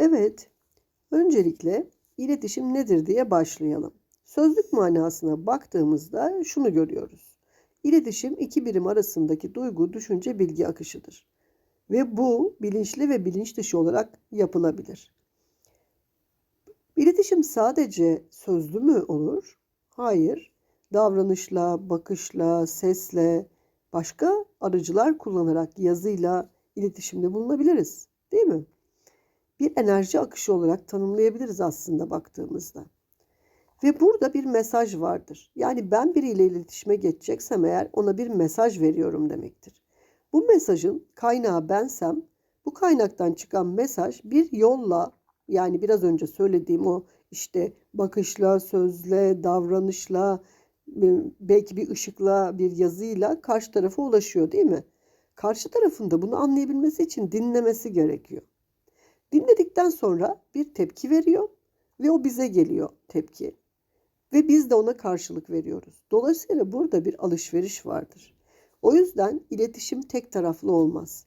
Evet, öncelikle iletişim nedir diye başlayalım. Sözlük manasına baktığımızda şunu görüyoruz. İletişim iki birim arasındaki duygu, düşünce, bilgi akışıdır. Ve bu bilinçli ve bilinç dışı olarak yapılabilir. İletişim sadece sözlü mü olur? Hayır. Davranışla, bakışla, sesle, başka aracılar kullanarak yazıyla iletişimde bulunabiliriz. Değil mi? Bir enerji akışı olarak tanımlayabiliriz aslında baktığımızda. Ve burada bir mesaj vardır. Yani ben biriyle iletişime geçeceksem eğer ona bir mesaj veriyorum demektir. Bu mesajın kaynağı bensem bu kaynaktan çıkan mesaj bir yolla yani biraz önce söylediğim o işte bakışla, sözle, davranışla, belki bir ışıkla, bir yazıyla karşı tarafa ulaşıyor değil mi? Karşı tarafında bunu anlayabilmesi için dinlemesi gerekiyor. Dinledikten sonra bir tepki veriyor ve o bize geliyor tepki. Ve biz de ona karşılık veriyoruz. Dolayısıyla burada bir alışveriş vardır. O yüzden iletişim tek taraflı olmaz.